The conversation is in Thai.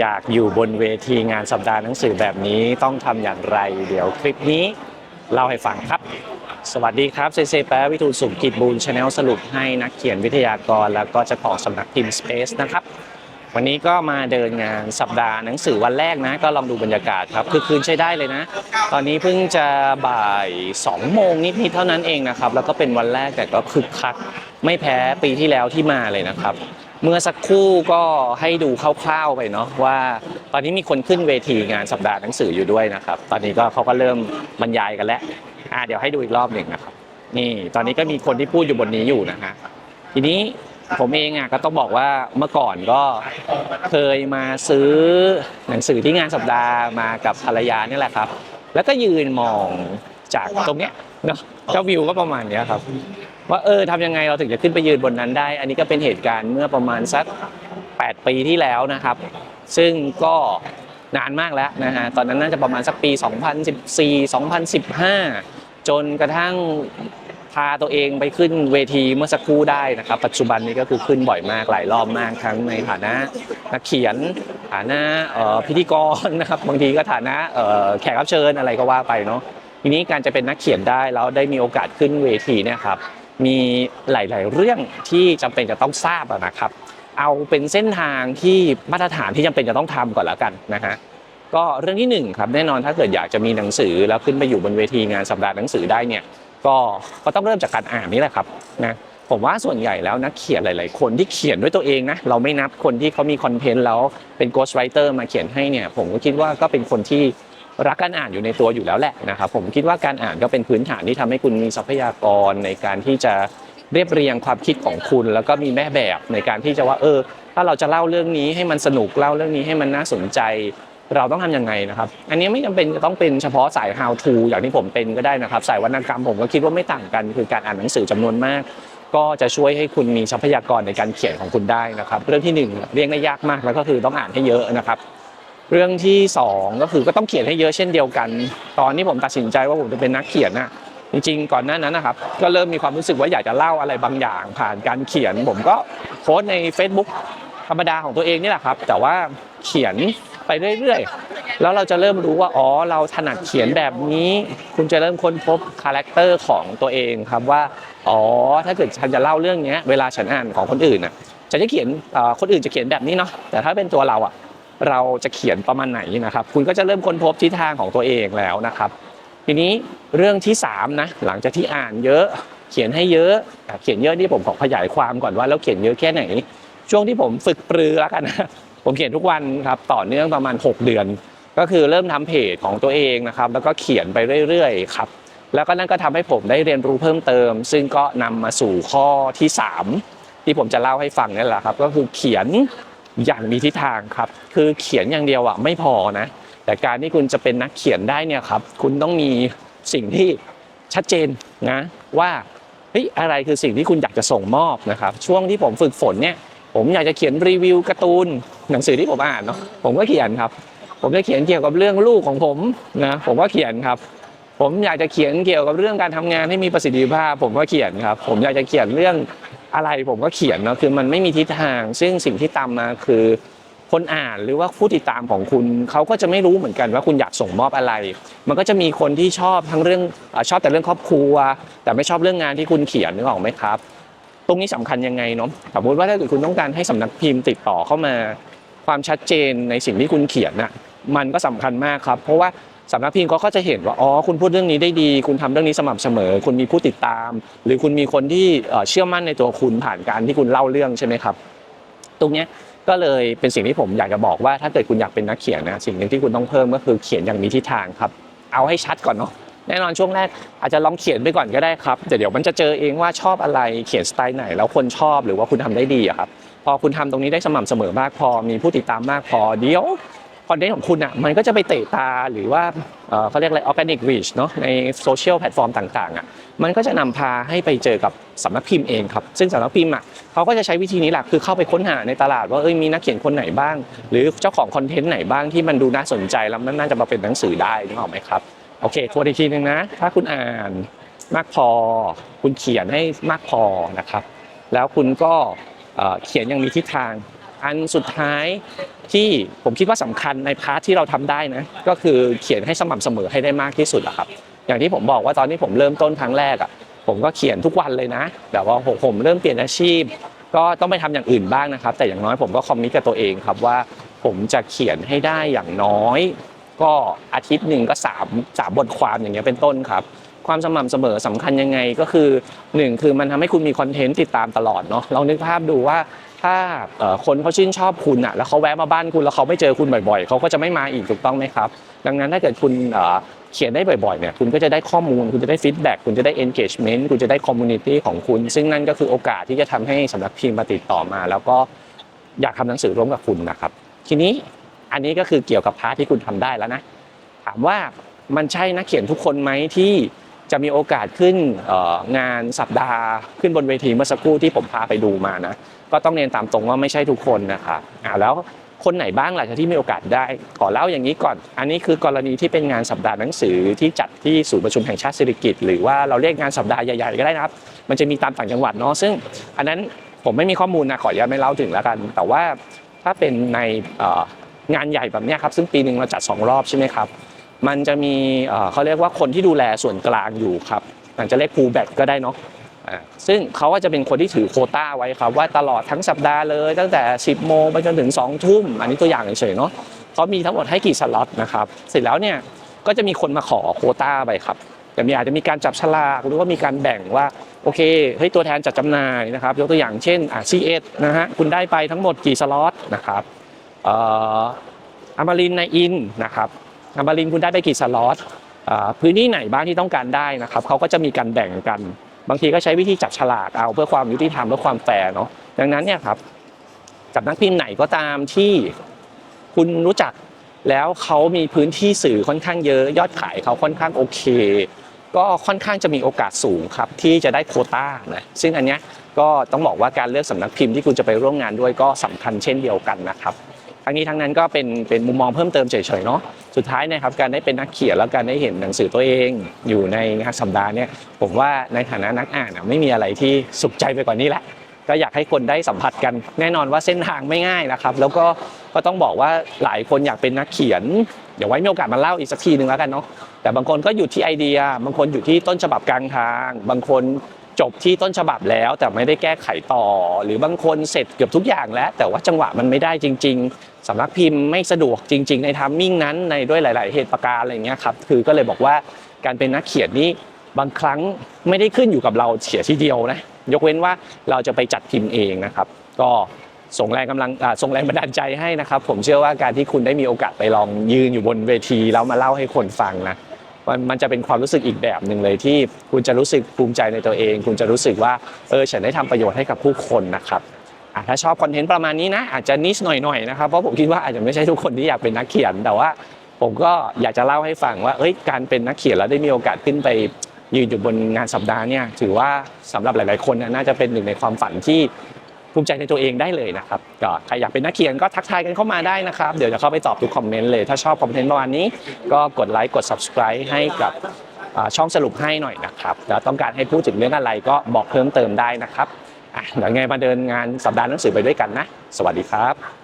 อยากอยู่บนเวทีงานสัปดาห์หนังสือแบบนี้ต้องทำอย่างไร เดี๋ยวคลิปนี้เล่าให้ฟังครับ สวัสดีครับเซเซแปะวิทูลสุขกิจบูลชาแนลสรุปให้นักเขียนวิทยากร แล้วก็เจ้าของสำนักพิมพ์ Space นะครับ วันนี้ก็มาเดินงานสัปดาห์หนังสือวันแรกนะ ก็ลองดูบรรยากาศครับคือคืนใช้ได้เลยนะ ตอนนี้เพิ่งจะบ่าย2โมงนิดๆเท่านั้นเองนะครับ แล้วก็เป็นวันแรกแต่ก็คึกคัก ไม่แพ้ปีที่แล้วที่มาเลยนะครับ เมื่อสักครู่ก็ให้ดูคร่าวๆไปเนาะว่าตอนนี้มีคนขึ้นเวทีงานสัปดาห์หนังสืออยู่ด้วยนะครับ ตอนนี้ก็เขาก็เริ่มบรรยายกันแล้วอ่าเดี๋ยวให้ดูอีกรอบหนึ่งนะครับ นี่ตอนนี้ก็มีคนที่พูดอยู่บนนี้อยู่นะฮะทีนี้ผมเองอะก็ต้องบอกว่าเมื่อก่อนก็เคยมาซื้อหนังสือที่งานสัปดาห์มากับภรรยานี่แหละครับ แล้วก็ยืนมองจากตรงเนี้ยเนาะเจ้าวิวก็ประมาณเนี้ยครับ ว่าเออทำยังไงเราถึงจะขึ้นไปยืนบนนั้นได้ อันนี้ก็เป็นเหตุการณ์เมื่อประมาณสัก 8 ปีที่แล้วนะครับ ซึ่งก็นานมากแล้วนะฮะตอนนั้นน่าจะประมาณสักปี 2014 2015 จนกระทั่งพาตัวเองไปขึ้นเวทีเมื่อสักครู่ได้นะครับ ปัจจุบันนี้ก็คือขึ้นบ่อยมากหลายรอบมากทั้งในฐานะนักเขียนฐานะพิธีกรนะครับบางทีก็ฐานะแขกรับเชิญอะไรก็ว่าไปเนาะทีนี้การจะเป็นนักเขียนได้แล้วได้มีโอกาสขึ้นเวทีเนี่ยครับ มีหลาย ๆ เรื่องที่จำเป็นจะต้องทราบนะครับ เอาเป็นเส้นทางที่มาตรฐานที่จำเป็นจะต้องทำก่อนแล้วกันนะฮะก็เรื่องที่หนึ่งครับแน่นอนถ้าเกิดอยากจะมีหนังสือแล้วขึ้นไปอยู่บนเวทีงานสัปดาห์หนังสือได้เนี่ยก็ก็ต้องเริ่มจากการอ่านนี่แหละครับนะผมว่าส่วนใหญ่แล้วนักเขียนหลาย ๆ คนที่เขียนด้วยตัวเองนะเราไม่นับคนที่เขามีคอนเทนต์แล้วเป็น ghost writer มาเขียนให้เนี่ยผมก็คิดว่าก็เป็นคนที่ รักการอ่านอยู่ในตัวอยู่แล้วแหละนะครับผมคิดว่าการอ่านก็เป็นพื้นฐานที่ทำให้คุณมีทรัพยากรในการที่จะเรียบเรียงความคิดของคุณ แล้วก็มีแม่แบบในการที่จะว่าเออ ถ้าเราจะเล่าเรื่องนี้ให้มันสนุกเล่าเรื่องนี้ให้มันน่าสนใจ เราต้องทำยังไงนะครับ อันนี้ไม่จำเป็นจะต้องเป็นเฉพาะสาย how to อย่างที่ผมเป็นก็ได้นะครับ สายวรรณกรรมผมก็คิดว่าไม่ต่างกัน คือการอ่านหนังสือจำนวนมาก ก็จะช่วยให้คุณมีทรัพยากรในการเขียนของคุณได้นะครับ เรื่องที่หนึ่งเรียกได้ยากมากแล้วก็คือต้องอ่านให้เยอะนะครับ เรื่องที่สองก็คือก็ต้องเขียนให้เยอะเช่นเดียวกัน ตอนที่ผมตัดสินใจว่าผมจะเป็นนักเขียนน่ะจริงๆก่อนหน้านั้นนะครับ ก็เริ่มมีความรู้สึกว่าอยากจะเล่าอะไรบางอย่าง ผ่านการเขียน ผมก็โพสต์ใน Facebook ธรรมดาของตัวเองนี่แหละครับ แต่ว่าเขียนไปเรื่อยๆ แล้วเราจะเริ่มรู้ว่าอ๋อเราถนัดเขียนแบบนี้ คุณจะเริ่มค้นพบคาแรคเตอร์ของตัวเองครับว่าอ๋อถ้าเกิดฉันจะเล่าเรื่องเนี้ยเวลาฉันอ่านของคนอื่นน่ะฉันจะเขียนคนอื่นจะเขียนแบบนี้เนาะแต่ถ้าเป็นตัวเราอะ เราจะเขียนประมาณไหนนะครับ คุณก็จะเริ่มค้นพบทิศทางของตัวเองแล้วนะครับ ทีนี้เรื่องที่สามนะหลังจากที่อ่านเยอะเขียนให้เยอะ เขียนเยอะนี่ผมขอขยายความก่อนว่าแล้วเขียนเยอะแค่ไหน ช่วงที่ผมฝึกปรือแล้วกันนะผมเขียนทุกวันครับต่อเนื่องประมาณ 6 เดือน ก็คือเริ่มทำเพจของตัวเองนะครับ แล้วก็เขียนไปเรื่อยๆครับแล้วก็นั่นก็ทำให้ผมได้เรียนรู้เพิ่มเติม ซึ่งก็นำมาสู่ข้อที่ 3 ที่ผมจะเล่าให้ฟังนี่แหละครับ ก็คือเขียน อย่างมีทิศทางครับ คือเขียนอย่างเดียวอะไม่พอนะ แต่การที่คุณจะเป็นนักเขียนได้เนี่ยครับ คุณต้องมีสิ่งที่ชัดเจนนะว่าเฮ้ยอะไรคือสิ่งที่คุณอยากจะส่งมอบนะครับ ช่วงที่ผมฝึกฝนเนี่ย ผมอยากจะเขียนรีวิวการ์ตูนหนังสือที่ผมอ่านเนาะผมก็เขียนครับ ผมจะเขียนเกี่ยวกับเรื่องลูกของผมนะผมก็เขียนครับ ผมอยากจะเขียนเกี่ยวกับเรื่องการทำงานให้มีประสิทธิภาพ ผมก็เขียนครับ ผมอยากจะเขียนเรื่อง อะไรผมก็เขียนเนาะคือมันไม่มีทิศทาง ซึ่งสิ่งที่ตามมาคือคนอ่านหรือว่าผู้ติดตามของคุณเขาก็จะไม่รู้เหมือนกันว่าคุณอยากส่งมอบอะไร มันก็จะมีคนที่ชอบทั้งเรื่องชอบแต่เรื่องครอบครัว แต่ไม่ชอบเรื่องงานที่คุณเขียนนึกออกไหมครับ ตรงนี้สำคัญยังไงเนาะสมมติว่าถ้าเกิดคุณต้องการให้สำนักพิมพ์ติดต่อเข้ามา ความชัดเจนในสิ่งที่คุณเขียนน่ะมันก็สำคัญมากครับ เพราะว่า สำนักพิมพ์เขาก็จะเห็นว่าอ๋อคุณพูดเรื่องนี้ได้ดี คุณทำเรื่องนี้สม่ำเสมอ คุณมีผู้ติดตาม หรือคุณมีคนที่เชื่อมั่นในตัวคุณผ่านการที่คุณเล่าเรื่องใช่ไหมครับ ตรงเนี้ยก็เลยเป็นสิ่งที่ผมอยากจะบอกว่าถ้าเกิดคุณอยากเป็นนักเขียนนะสิ่งหนึ่งที่คุณต้องเพิ่มก็คือเขียนอย่างมีทิศทางครับ เอาให้ชัดก่อนเนาะแน่นอนช่วงแรกอาจจะลองเขียนไปก่อนก็ได้ครับแต่เดี๋ยวมันจะเจอเองว่าชอบอะไรเขียนสไตล์ไหน แล้วคนชอบหรือว่าคุณทำได้ดีอะครับพอคุณทำตรงนี้ได้สม่ำเสมอมากพอมีผู้ติดตามมากพอเดี๋ยว คอนเทนต์ของคุณอะมันก็จะไปเตะตาหรือว่าเขาเรียกอะไรออร์แกนิกรีชเนาะในโซเชียลแพลตฟอร์มต่างๆอะมันก็จะนำพาให้ไปเจอกับสำนักพิมพ์เองครับ ซึ่งสำนักพิมพ์อะเขาก็จะใช้วิธีนี้แหละคือเข้าไปค้นหาในตลาดว่าเอ้ยมีนักเขียนคนไหนบ้าง หรือเจ้าของคอนเทนต์ไหนบ้างที่มันดูน่าสนใจแล้วมันน่าจะมาเป็นหนังสือได้นึกออกไหมครับโอเคทวนอีกทีหนึงนะถ้าคุณอ่านมากพอ คุณเขียนให้มากพอนะครับ แล้วคุณก็เขียนย่างมีทิศทางอันสุดท้าย ที่ผมคิดว่าสำคัญในพาร์ทที่เราทำได้นะก็คือเขียนให้สม่ำเสมอให้ได้มากที่สุดอะครับ อย่างที่ผมบอกว่าตอนที่ผมเริ่มต้นครั้งแรกอะผมก็เขียนทุกวันเลยนะ แต่ว่าผมผมเริ่มเปลี่ยนอาชีพ ก็ต้องไปทำอย่างอื่นบ้างนะครับ แต่อย่างน้อยผมก็คอมมิตกับตัวเองครับว่าผมจะเขียนให้ได้อย่างน้อย ก็อาทิตย์หนึ่งก็สามสามบทความอย่างเงี้ยเป็นต้นครับ ความสม่ำเสมอสำคัญยังไงก็คือหนึ่งคือมันทำให้คุณมีคอนเทนต์ติดตามตลอดเนาะลองนึกภาพดูว่า ถ้าคนเขาชื่นชอบคุณอะแล้วเขาแวะมาบ้านคุณแล้วเขาไม่เจอคุณบ่อยๆเขาก็จะไม่มาอีกถูกต้องไหมครับ ดังนั้นถ้าเกิดคุณเขียนได้บ่อยๆเนี่ยคุณก็จะได้ข้อมูล คุณจะได้ฟีดแบ็กคุณจะได้ engagement คุณจะได้ community ของคุณ ซึ่งนั่นก็คือโอกาสที่จะทำให้สำนักพิมพ์มาติดต่อมา แล้วก็อยากทำหนังสือร่วมกับคุณนะครับ ทีนี้อันนี้ก็คือเกี่ยวกับพาร์ทที่คุณทำได้แล้วนะถามว่ามันใช่นักเขียนทุกคนไหมที่ จะมีโอกาสขึ้นงานสัปดาห์ ขึ้นบนเวทีเมื่อสักครู่ที่ผมพาไปดูมานะก็ต้องเรียนตามตรงว่าไม่ใช่ทุกคนนะครับอ่าแล้วคนไหนบ้างล่ะที่มีโอกาสได้ขอเล่าอย่างนี้ก่อน อันนี้คือกรณีที่เป็นงานสัปดาห์หนังสือที่จัดที่ศูนย์ประชุมแห่งชาติสิริกิติ์หรือว่าเราเรียกงานสัปดาห์ใหญ่ๆก็ได้นะครับ มันจะมีตามต่างจังหวัดเนาะซึ่ง อันนั้นผมไม่มีข้อมูลนะขออนุญาตไม่เล่าถึงแล้วกัน แต่ว่าถ้าเป็นในงานใหญ่แบบนี้ครับซึ่งปีหนึ่งเราจัดสองรอบใช่ไหมครับ มันจะมีเขาเรียกว่าคนที่ดูแลส่วนกลางอยู่ครับอาจจะเรียกครูแบทก็ได้เนาะซึ่งเขาก็จะเป็นคนที่ถือโคต้าไว้ครับว่าตลอดทั้งสัปดาห์เลย ตั้งแต่ 10 โมงไปจนถึง 2 ทุ่ม อันนี้ตัวอย่างเฉยๆเนาะเขามีทั้งหมดให้กี่สล็อตนะครับเสร็จแล้วเนี่ยก็จะมีคนมาขอโคต้าไปครับแต่มีอาจจะมีการจับฉลากหรือว่ามีการแบ่งว่าโอเคเฮ้ยตัวแทนจัดจำหน่ายนะครับยกตัวอย่างเช่นอ่า C1 นะฮะคุณได้ไปทั้งหมดกี่สล็อตนะครับอ่ออมรินในอินนะครับ อมรินทร์คุณได้ไปกี่สล็อตพื้นที่ไหนบ้างที่ต้องการได้นะครับเขาก็จะมีการแบ่งกัน บางทีก็ใช้วิธีจับฉลากเอาเพื่อความยุติธรรมเพื่อความแฟร์เนาะดังนั้นเนี่ยครับกับนักพิมพ์ไหนก็ตามที่คุณรู้จักแล้วเขามีพื้นที่สื่อค่อนข้างเยอะยอดขายเขาค่อนข้างโอเค ก็ค่อนข้างจะมีโอกาสสูงครับที่จะได้โคต้านะซึ่งอันเนี้ยก็ต้องบอกว่าการเลือกสำนักพิมพ์ที่คุณจะไปร่วมงานด้วยก็สำคัญเช่นเดียวกันนะครับ ทั้งนี้ทั้งนั้นก็เป็นเป็นมุมมองเพิ่มเติมเฉยๆเนาะสุดท้ายนะครับการได้เป็นนักเขียนแล้วการได้เห็นหนังสือตัวเองอยู่ในงานสัปดาห์เนี่ยผมว่าในฐานะนักอ่านไม่มีอะไรที่สุขใจไปกว่านี้แหละก็อยากให้คนได้สัมผัสกัน แน่นอนว่าเส้นทางไม่ง่ายนะครับ แล้วก็ก็ต้องบอกว่าหลายคนอยากเป็นนักเขียนเดี๋ยวไว้มีโอกาสมาเล่าอีกสักทีหนึ่งแล้วกันเนาะแต่บางคนก็อยู่ที่ไอเดีย บางคนอยู่ที่ต้นฉบับกลางทาง บางคน จบที่ต้นฉบับแล้วแต่ไม่ได้แก้ไขต่อ หรือบางคนเสร็จเกือบทุกอย่างแล้ว แต่ว่าจังหวะมันไม่ได้จริง ๆสำนักพิมพ์ไม่สะดวกจริง ๆ ในทามมิ่งนั้นในด้วยหลาย ๆ เหตุประการอะไรเงี้ยครับคือก็เลยบอกว่าการเป็นนักเขียนนี้บางครั้งไม่ได้ขึ้นอยู่กับเราเสียทีเดียวนะยกเว้นว่าเราจะไปจัดพิมพ์เองนะครับ ก็ส่งแรงกำลังส่งแรงบันดาลใจให้นะครับ ผมเชื่อว่าการที่คุณได้มีโอกาสไปลองยืนอยู่บนเวทีแล้วมาเล่าให้คนฟังนะ มันมันจะเป็นความรู้สึกอีกแบบหนึ่งเลยที่คุณจะรู้สึกภูมิใจในตัวเอง คุณจะรู้สึกว่าเออฉันได้ทำประโยชน์ให้กับผู้คนนะครับถ้าชอบคอนเทนต์ประมาณนี้นะอาจจะนิชหน่อยๆนะครับเพราะผมคิดว่าอาจจะไม่ใช่ทุกคนที่อยากเป็นนักเขียนแต่ว่า ผมก็อยากจะเล่าให้ฟังว่าเอ้ยการเป็นนักเขียนแล้วได้มีโอกาสขึ้นไปยืนอยู่บนงานสัปดาห์เนี่ยถือว่าสำหรับหลาย ๆ คนน่าจะเป็นหนึ่งในความฝันที่ ภูมิใจในตัวเองได้เลยนะครับก็ใครอยากเป็นนักเขียนก็ทักทายกันเข้ามาได้นะครับ เดี๋ยวจะเข้าไปตอบทุกคอมเมนต์เลย ถ้าชอบคอนเทนต์ประมาณนี้ ก็กดไลค์กด subscribe ให้กับช่องสรุปให้หน่อยนะครับแล้วต้องการให้พูดถึงเรื่องอะไรก็บอกเพิ่มเติมได้นะครับเดี๋ยวไงมาเดินงานสัปดาห์หนังสือไปด้วยกันนะ สวัสดีครับ